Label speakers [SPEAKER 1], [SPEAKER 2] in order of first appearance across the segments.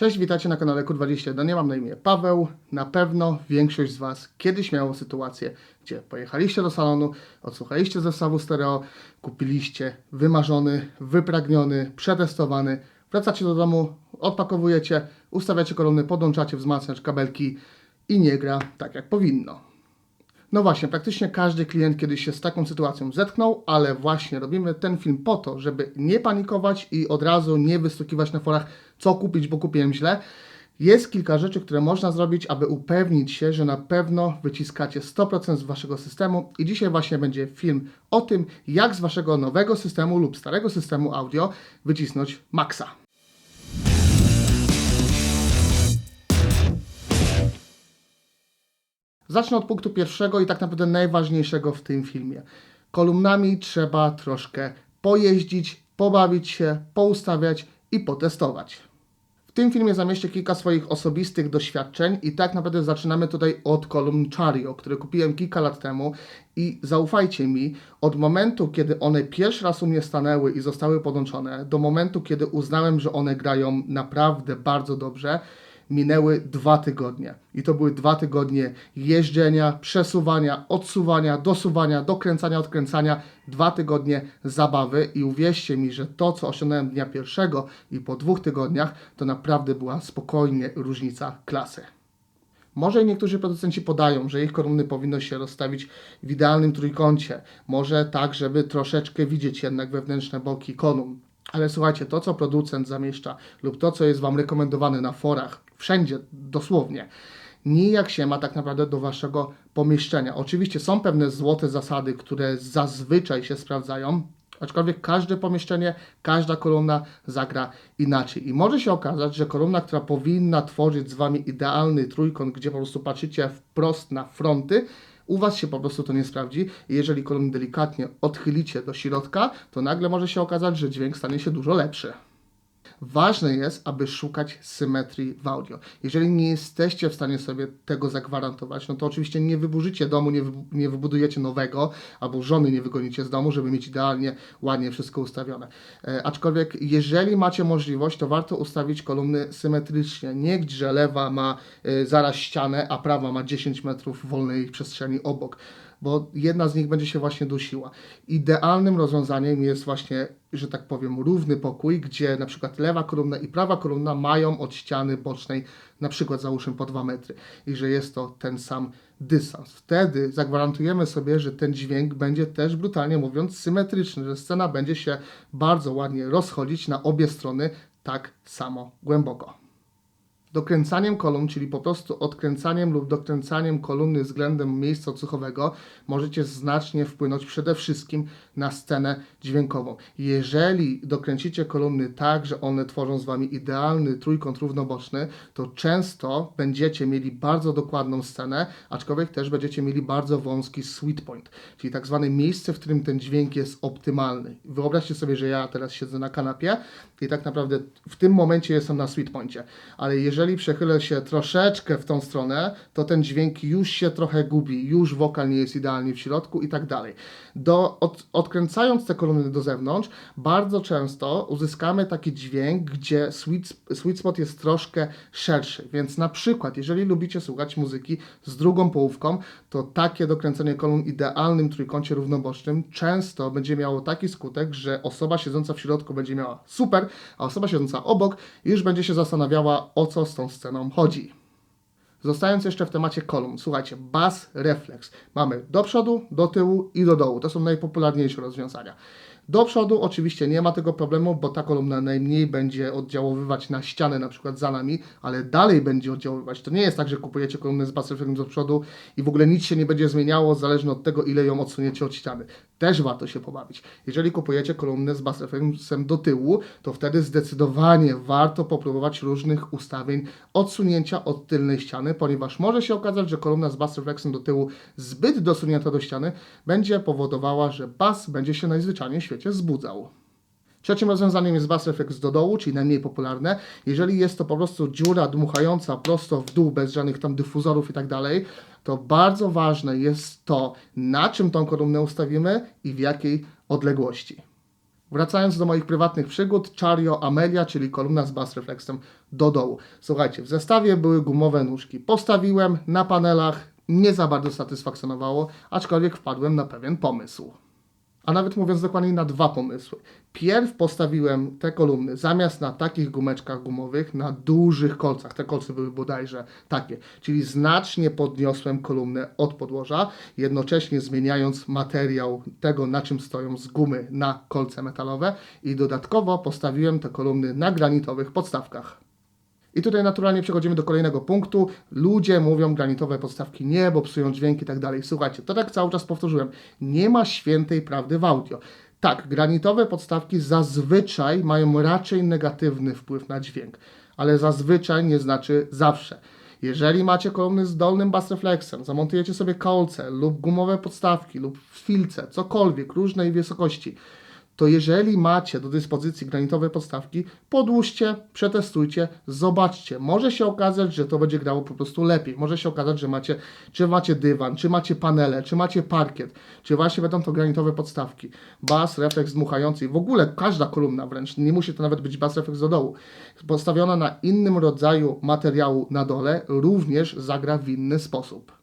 [SPEAKER 1] Cześć, witajcie na kanale Q21. Ja mam na imię Paweł. Na pewno większość z Was kiedyś miało sytuację, gdzie pojechaliście do salonu, odsłuchaliście zestawu stereo, kupiliście wymarzony, wypragniony, przetestowany, wracacie do domu, odpakowujecie, ustawiacie kolumny, podłączacie wzmacniacz, kabelki i nie gra tak jak powinno. No właśnie, praktycznie każdy klient kiedyś się z taką sytuacją zetknął, ale właśnie robimy ten film po to, żeby nie panikować i od razu nie wystukiwać na forach, co kupić, bo kupiłem źle. Jest kilka rzeczy, które można zrobić, aby upewnić się, że na pewno wyciskacie 100% z waszego systemu. I dzisiaj właśnie będzie film o tym, jak z waszego nowego systemu lub starego systemu audio wycisnąć maksa. Zacznę od punktu pierwszego i tak naprawdę najważniejszego w tym filmie. Kolumnami trzeba troszkę pojeździć, pobawić się, poustawiać i potestować. W tym filmie zamieścię kilka swoich osobistych doświadczeń i tak naprawdę zaczynamy tutaj od kolumn Chario, które kupiłem kilka lat temu i zaufajcie mi, od momentu, kiedy one pierwszy raz u mnie stanęły i zostały podłączone, do momentu, kiedy uznałem, że one grają naprawdę bardzo dobrze, minęły dwa tygodnie. I to były dwa tygodnie jeżdżenia, przesuwania, odsuwania, dosuwania, dokręcania, odkręcania, dwa tygodnie zabawy. I uwierzcie mi, że to, co osiągnąłem dnia pierwszego i po dwóch tygodniach, to naprawdę była spokojnie różnica klasy. Może niektórzy producenci podają, że ich kolumny powinno się rozstawić w idealnym trójkącie. Może tak, żeby troszeczkę widzieć jednak wewnętrzne boki kolumn. Ale słuchajcie, to co producent zamieszcza lub to co jest Wam rekomendowane na forach, wszędzie dosłownie, nijak się ma tak naprawdę do Waszego pomieszczenia. Oczywiście są pewne złote zasady, które zazwyczaj się sprawdzają, aczkolwiek każde pomieszczenie, każda kolumna zagra inaczej. I może się okazać, że kolumna, która powinna tworzyć z Wami idealny trójkąt, gdzie po prostu patrzycie wprost na fronty, u Was się po prostu to nie sprawdzi i jeżeli kolumny delikatnie odchylicie do środka, to nagle może się okazać, że dźwięk stanie się dużo lepszy. Ważne jest, aby szukać symetrii w audio. Jeżeli nie jesteście w stanie sobie tego zagwarantować, no to oczywiście nie wyburzycie domu, nie, nie wybudujecie nowego, albo żony nie wygonicie z domu, żeby mieć idealnie, ładnie wszystko ustawione. E, aczkolwiek, jeżeli macie możliwość, to warto ustawić kolumny symetrycznie. Nie gdzie lewa ma e, zaraz ścianę, a prawa ma 10 metrów wolnej przestrzeni obok bo jedna z nich będzie się właśnie dusiła. Idealnym rozwiązaniem jest właśnie, że tak powiem, równy pokój, gdzie na przykład lewa kolumna i prawa kolumna mają od ściany bocznej na przykład załóżmy po 2 metry i że jest to ten sam dystans. Wtedy zagwarantujemy sobie, że ten dźwięk będzie też brutalnie mówiąc symetryczny, że scena będzie się bardzo ładnie rozchodzić na obie strony tak samo głęboko. Dokręcaniem kolumn, czyli po prostu odkręcaniem lub dokręcaniem kolumny względem miejsca odsłuchowego, możecie znacznie wpłynąć przede wszystkim na scenę dźwiękową. Jeżeli dokręcicie kolumny tak, że one tworzą z Wami idealny trójkąt równoboczny, to często będziecie mieli bardzo dokładną scenę, aczkolwiek też będziecie mieli bardzo wąski sweet point, czyli tak zwane miejsce, w którym ten dźwięk jest optymalny. Wyobraźcie sobie, że ja teraz siedzę na kanapie i tak naprawdę w tym momencie jestem na sweet pointie, ale jeżeli jeżeli przechylę się troszeczkę w tą stronę, to ten dźwięk już się trochę gubi, już wokal nie jest idealnie w środku i tak dalej. Do, od, odkręcając te kolumny do zewnątrz, bardzo często uzyskamy taki dźwięk, gdzie sweet, sweet spot jest troszkę szerszy. Więc na przykład, jeżeli lubicie słuchać muzyki z drugą połówką, to takie dokręcenie kolumn w idealnym trójkącie równobocznym często będzie miało taki skutek, że osoba siedząca w środku będzie miała super, a osoba siedząca obok już będzie się zastanawiała, o co z tą sceną chodzi. Zostając jeszcze w temacie kolumn, słuchajcie, bas reflex. Mamy do przodu, do tyłu i do dołu. To są najpopularniejsze rozwiązania. Do przodu oczywiście nie ma tego problemu, bo ta kolumna najmniej będzie oddziaływać na ścianę, na przykład za nami, ale dalej będzie oddziaływać. To nie jest tak, że kupujecie kolumnę z bassreflexem do przodu i w ogóle nic się nie będzie zmieniało, zależnie od tego, ile ją odsuniecie od ściany. Też warto się pobawić. Jeżeli kupujecie kolumnę z bassreflexem do tyłu, to wtedy zdecydowanie warto popróbować różnych ustawień odsunięcia od tylnej ściany, ponieważ może się okazać, że kolumna z bassreflexem do tyłu zbyt dosunięta do ściany będzie powodowała, że bas będzie się najzwyczajniej świecie świecie zbudzał. Trzecim rozwiązaniem jest bass reflex do dołu, czyli najmniej popularne. Jeżeli jest to po prostu dziura dmuchająca prosto w dół, bez żadnych tam dyfuzorów i tak dalej, to bardzo ważne jest to, na czym tą kolumnę ustawimy i w jakiej odległości. Wracając do moich prywatnych przygód, Chario Amelia, czyli kolumna z bass reflexem do dołu. Słuchajcie, w zestawie były gumowe nóżki. Postawiłem na panelach, nie za bardzo satysfakcjonowało, aczkolwiek wpadłem na pewien pomysł. A nawet mówiąc dokładniej na dwa pomysły. Pierw postawiłem te kolumny zamiast na takich gumeczkach gumowych, na dużych kolcach. Te kolce były bodajże takie. Czyli znacznie podniosłem kolumnę od podłoża, jednocześnie zmieniając materiał tego, na czym stoją z gumy na kolce metalowe i dodatkowo postawiłem te kolumny na granitowych podstawkach. I tutaj naturalnie przechodzimy do kolejnego punktu. Ludzie mówią granitowe podstawki nie, bo psują dźwięk i tak dalej. Słuchajcie, to tak cały czas powtórzyłem. Nie ma świętej prawdy w audio. Tak, granitowe podstawki zazwyczaj mają raczej negatywny wpływ na dźwięk, ale zazwyczaj nie znaczy zawsze. Jeżeli macie kolumny z dolnym bass reflexem, zamontujecie sobie kolce lub gumowe podstawki lub filce, cokolwiek, różnej wysokości, to jeżeli macie do dyspozycji granitowe podstawki, podłóżcie, przetestujcie, zobaczcie. Może się okazać, że to będzie grało po prostu lepiej. Może się okazać, że macie, czy macie dywan, czy macie panele, czy macie parkiet, czy właśnie będą to granitowe podstawki. Bas, refleks dmuchający i w ogóle każda kolumna wręcz, nie musi to nawet być bas, refleks do dołu, postawiona na innym rodzaju materiału na dole, również zagra w inny sposób.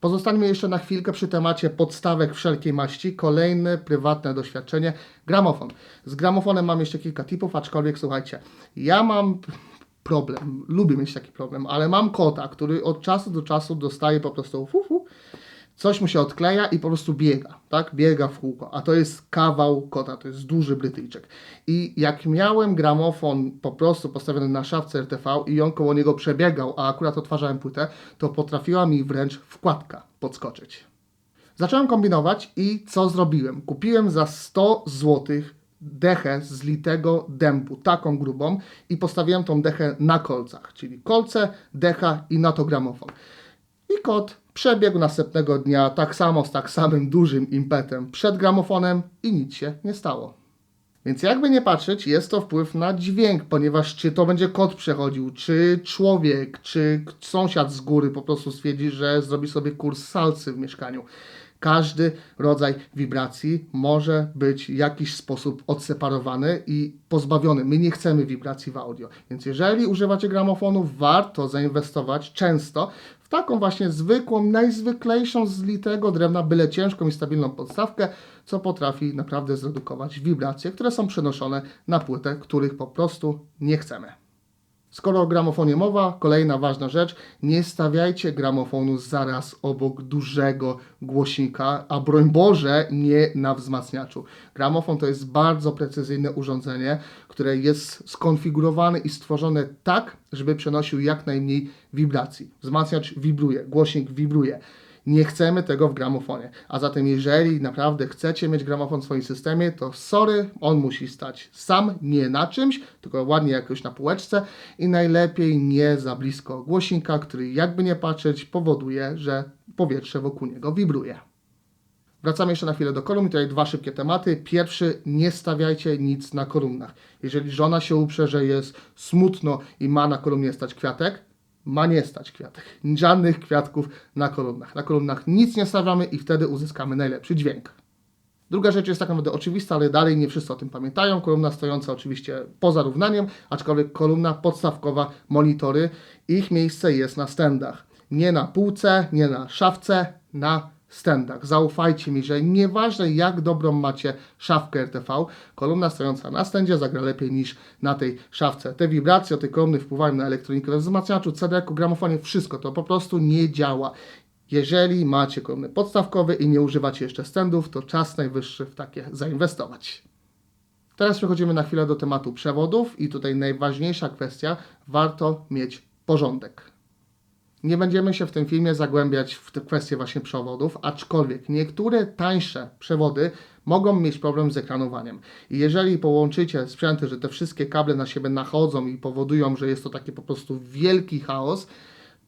[SPEAKER 1] Pozostańmy jeszcze na chwilkę przy temacie podstawek wszelkiej maści. Kolejne prywatne doświadczenie gramofon. Z gramofonem mam jeszcze kilka tipów, aczkolwiek słuchajcie, ja mam problem, lubię mieć taki problem, ale mam kota, który od czasu do czasu dostaje po prostu fu, fu, coś mu się odkleja i po prostu biega, tak? Biega w kółko, a to jest kawał kota, to jest duży Brytyjczyk. I jak miałem gramofon po prostu postawiony na szafce RTV i on koło niego przebiegał, a akurat odtwarzałem płytę, to potrafiła mi wręcz wkładka podskoczyć. Zacząłem kombinować i co zrobiłem? Kupiłem za 100 zł dechę z litego dębu, taką grubą i postawiłem tą dechę na kolcach, czyli kolce, decha i na to gramofon. I kot przebiegł następnego dnia tak samo z tak samym dużym impetem przed gramofonem i nic się nie stało. Więc jakby nie patrzeć, jest to wpływ na dźwięk, ponieważ czy to będzie kot przechodził, czy człowiek, czy sąsiad z góry po prostu stwierdzi, że zrobi sobie kurs salsy w mieszkaniu. Każdy rodzaj wibracji może być w jakiś sposób odseparowany i pozbawiony. My nie chcemy wibracji w audio. Więc jeżeli używacie gramofonu, warto zainwestować często taką właśnie zwykłą, najzwyklejszą z litego drewna, byle ciężką i stabilną podstawkę, co potrafi naprawdę zredukować wibracje, które są przenoszone na płytę, których po prostu nie chcemy. Skoro o gramofonie mowa, kolejna ważna rzecz, nie stawiajcie gramofonu zaraz obok dużego głośnika, a broń Boże nie na wzmacniaczu. Gramofon to jest bardzo precyzyjne urządzenie, które jest skonfigurowane i stworzone tak, żeby przenosił jak najmniej wibracji. Wzmacniacz wibruje, głośnik wibruje. Nie chcemy tego w gramofonie. A zatem, jeżeli naprawdę chcecie mieć gramofon w swoim systemie, to sorry, on musi stać sam, nie na czymś, tylko ładnie jakoś na półeczce i najlepiej nie za blisko głośnika, który jakby nie patrzeć powoduje, że powietrze wokół niego wibruje. Wracamy jeszcze na chwilę do kolumn. Tutaj dwa szybkie tematy. Pierwszy, nie stawiajcie nic na kolumnach. Jeżeli żona się uprze, że jest smutno i ma na kolumnie stać kwiatek, ma nie stać kwiatek. Żadnych kwiatków na kolumnach. Na kolumnach nic nie stawiamy i wtedy uzyskamy najlepszy dźwięk. Druga rzecz jest tak naprawdę oczywista, ale dalej nie wszyscy o tym pamiętają. Kolumna stojąca oczywiście poza równaniem, aczkolwiek kolumna podstawkowa, monitory. Ich miejsce jest na stendach. Nie na półce, nie na szafce, na stendach. Zaufajcie mi, że nieważne jak dobrą macie szafkę RTV, kolumna stojąca na stędzie zagra lepiej niż na tej szafce. Te wibracje tej kolumny wpływają na elektronikę we wzmacniaczu, CD-ku, gramofonie, wszystko to po prostu nie działa. Jeżeli macie kolumny podstawkowe i nie używacie jeszcze stendów, to czas najwyższy w takie zainwestować. Teraz przechodzimy na chwilę do tematu przewodów i tutaj najważniejsza kwestia, warto mieć porządek. Nie będziemy się w tym filmie zagłębiać w te kwestie właśnie przewodów, aczkolwiek niektóre tańsze przewody mogą mieć problem z ekranowaniem. I jeżeli połączycie sprzęty, że te wszystkie kable na siebie nachodzą i powodują, że jest to taki po prostu wielki chaos,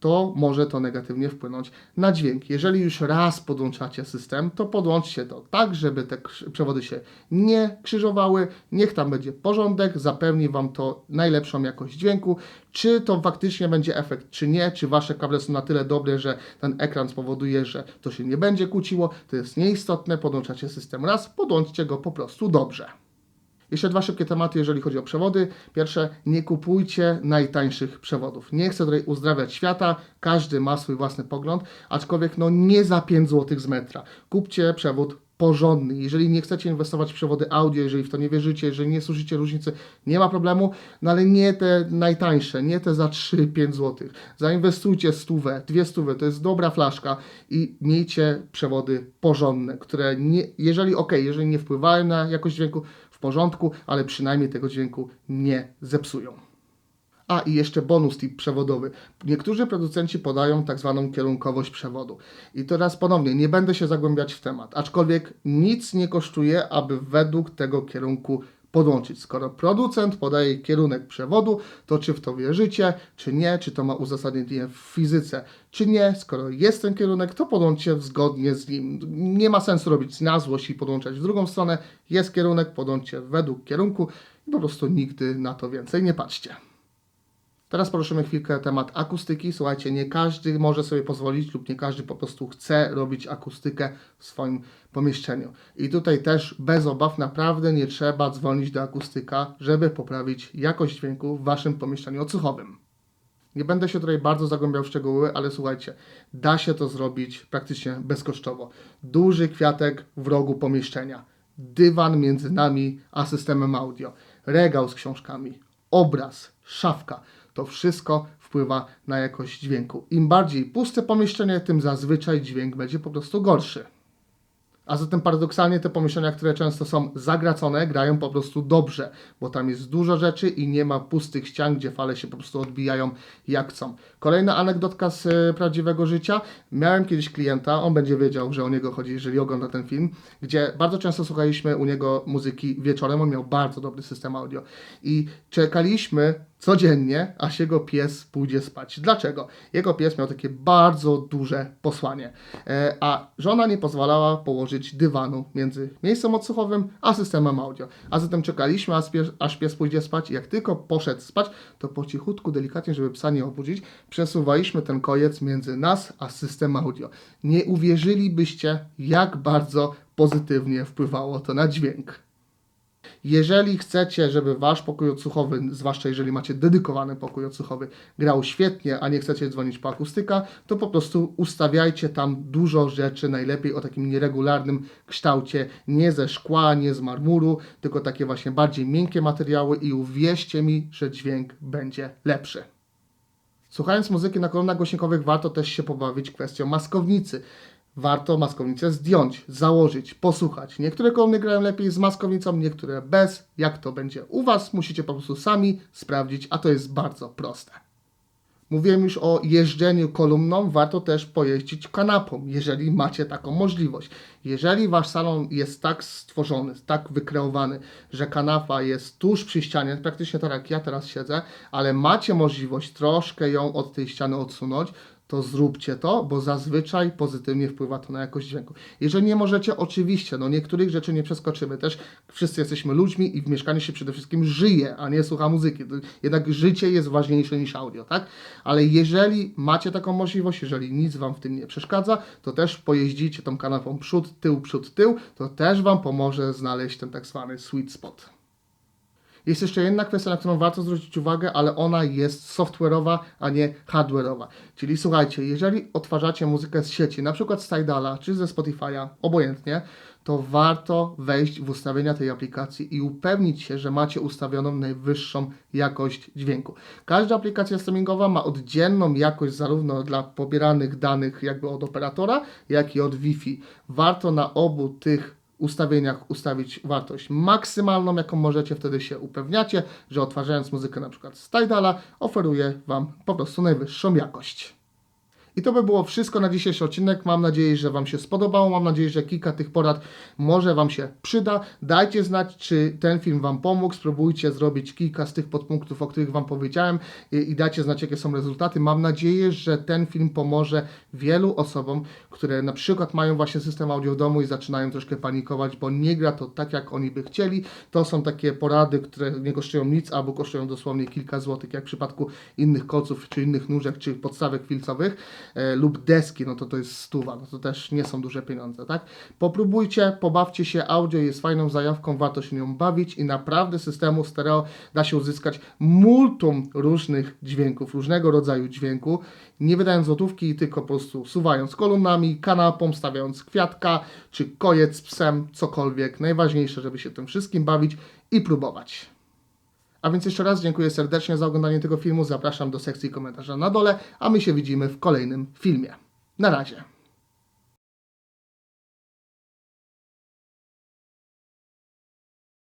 [SPEAKER 1] to może to negatywnie wpłynąć na dźwięk. Jeżeli już raz podłączacie system, to podłączcie to tak, żeby te przewody się nie krzyżowały. Niech tam będzie porządek, zapewni Wam to najlepszą jakość dźwięku. Czy to faktycznie będzie efekt, czy nie, czy Wasze kable są na tyle dobre, że ten ekran spowoduje, że to się nie będzie kłóciło, to jest nieistotne. Podłączacie system raz, podłączcie go po prostu dobrze. Jeszcze dwa szybkie tematy, jeżeli chodzi o przewody. Pierwsze, nie kupujcie najtańszych przewodów. Nie chcę tutaj uzdrawiać świata, każdy ma swój własny pogląd, aczkolwiek no nie za 5 zł z metra. Kupcie przewód porządny. Jeżeli nie chcecie inwestować w przewody audio, jeżeli w to nie wierzycie, jeżeli nie słyszycie różnicy, nie ma problemu, no ale nie te najtańsze, nie te za 3-5 zł. Zainwestujcie stówę, dwie stówy, to jest dobra flaszka i miejcie przewody porządne, które nie, jeżeli ok, jeżeli nie wpływają na jakość dźwięku, porządku, ale przynajmniej tego dźwięku nie zepsują. A i jeszcze bonus tip przewodowy. Niektórzy producenci podają tak zwaną kierunkowość przewodu. I teraz ponownie, nie będę się zagłębiać w temat, aczkolwiek nic nie kosztuje, aby według tego kierunku podłączyć. Skoro producent podaje kierunek przewodu, to czy w to wierzycie, czy nie, czy to ma uzasadnienie w fizyce, czy nie. Skoro jest ten kierunek, to podłączcie zgodnie z nim. Nie ma sensu robić na złość i podłączać w drugą stronę. Jest kierunek, podłączcie według kierunku i po prostu nigdy na to więcej nie patrzcie. Teraz poruszymy chwilkę temat akustyki. Słuchajcie, nie każdy może sobie pozwolić lub nie każdy po prostu chce robić akustykę w swoim pomieszczeniu. I tutaj też bez obaw naprawdę nie trzeba dzwonić do akustyka, żeby poprawić jakość dźwięku w waszym pomieszczeniu odsłuchowym. Nie będę się tutaj bardzo zagłębiał w szczegóły, ale słuchajcie, da się to zrobić praktycznie bezkosztowo. Duży kwiatek w rogu pomieszczenia, dywan między nami a systemem audio, regał z książkami, obraz, szafka. To wszystko wpływa na jakość dźwięku. Im bardziej puste pomieszczenie, tym zazwyczaj dźwięk będzie po prostu gorszy. A zatem paradoksalnie te pomieszczenia, które często są zagracone, grają po prostu dobrze, bo tam jest dużo rzeczy i nie ma pustych ścian, gdzie fale się po prostu odbijają jak chcą. Kolejna anegdotka z e, prawdziwego życia. Miałem kiedyś klienta, on będzie wiedział, że o niego chodzi, jeżeli ogląda ten film, gdzie bardzo często słuchaliśmy u niego muzyki wieczorem. On miał bardzo dobry system audio i czekaliśmy codziennie, aż jego pies pójdzie spać. Dlaczego? Jego pies miał takie bardzo duże posłanie, e, a żona nie pozwalała położyć dywanu między miejscem odsłuchowym a systemem audio. A zatem czekaliśmy, aż pies, pójdzie spać jak tylko poszedł spać, to po cichutku, delikatnie, żeby psa nie obudzić, przesuwaliśmy ten kojec między nas a system audio. Nie uwierzylibyście, jak bardzo pozytywnie wpływało to na dźwięk. Jeżeli chcecie, żeby wasz pokój odsłuchowy, zwłaszcza jeżeli macie dedykowany pokój odsłuchowy, grał świetnie, a nie chcecie dzwonić po akustyka, to po prostu ustawiajcie tam dużo rzeczy, najlepiej o takim nieregularnym kształcie, nie ze szkła, nie z marmuru, tylko takie właśnie bardziej miękkie materiały i uwierzcie mi, że dźwięk będzie lepszy. Słuchając muzyki na kolumnach głośnikowych warto też się pobawić kwestią maskownicy. Warto maskownicę zdjąć, założyć, posłuchać. Niektóre kolumny grają lepiej z maskownicą, niektóre bez. Jak to będzie u Was, musicie po prostu sami sprawdzić, a to jest bardzo proste. Mówiłem już o jeżdżeniu kolumną, warto też pojeździć kanapą, jeżeli macie taką możliwość. Jeżeli wasz salon jest tak stworzony, tak wykreowany, że kanapa jest tuż przy ścianie, praktycznie tak jak ja teraz siedzę, ale macie możliwość troszkę ją od tej ściany odsunąć, to zróbcie to, bo zazwyczaj pozytywnie wpływa to na jakość dźwięku. Jeżeli nie możecie, oczywiście, no niektórych rzeczy nie przeskoczymy. Też wszyscy jesteśmy ludźmi i w mieszkaniu się przede wszystkim żyje, a nie słucha muzyki. Jednak życie jest ważniejsze niż audio, tak? Ale jeżeli macie taką możliwość, jeżeli nic Wam w tym nie przeszkadza, to też pojeździcie tą kanapą przód, tył, przód, tył, to też Wam pomoże znaleźć ten tak zwany sweet spot. Jest jeszcze jedna kwestia, na którą warto zwrócić uwagę, ale ona jest software'owa, a nie hardware'owa. Czyli słuchajcie, jeżeli odtwarzacie muzykę z sieci, na przykład z Tidala czy ze Spotify'a, obojętnie, to warto wejść w ustawienia tej aplikacji i upewnić się, że macie ustawioną najwyższą jakość dźwięku. Każda aplikacja streamingowa ma oddzielną jakość zarówno dla pobieranych danych jakby od operatora, jak i od Wi-Fi. Warto na obu tych ustawieniach ustawić wartość maksymalną, jaką możecie, wtedy się upewniacie, że odtwarzając muzykę na przykład z Tidala oferuje Wam po prostu najwyższą jakość. I to by było wszystko na dzisiejszy odcinek. Mam nadzieję, że Wam się spodobało. Mam nadzieję, że kilka tych porad może Wam się przyda. Dajcie znać, czy ten film Wam pomógł. Spróbujcie zrobić kilka z tych podpunktów, o których Wam powiedziałem i, i dajcie znać, jakie są rezultaty. Mam nadzieję, że ten film pomoże wielu osobom, które na przykład mają właśnie system audio w domu i zaczynają troszkę panikować, bo nie gra to tak, jak oni by chcieli. To są takie porady, które nie kosztują nic albo kosztują dosłownie kilka złotych, jak w przypadku innych kolców, czy innych nóżek, czy podstawek filcowych. E, lub deski, no to to jest stuwa, no to też nie są duże pieniądze, tak? Popróbujcie, pobawcie się, audio jest fajną zajawką, warto się nią bawić i naprawdę systemu stereo da się uzyskać multum różnych dźwięków, różnego rodzaju dźwięku, nie wydając złotówki, tylko po prostu suwając kolumnami, kanapą, stawiając kwiatka, czy kojec z psem, cokolwiek. Najważniejsze, żeby się tym wszystkim bawić i próbować. A więc jeszcze raz dziękuję serdecznie za oglądanie tego filmu. Zapraszam do sekcji komentarza na dole, a my się widzimy w kolejnym filmie. Na razie.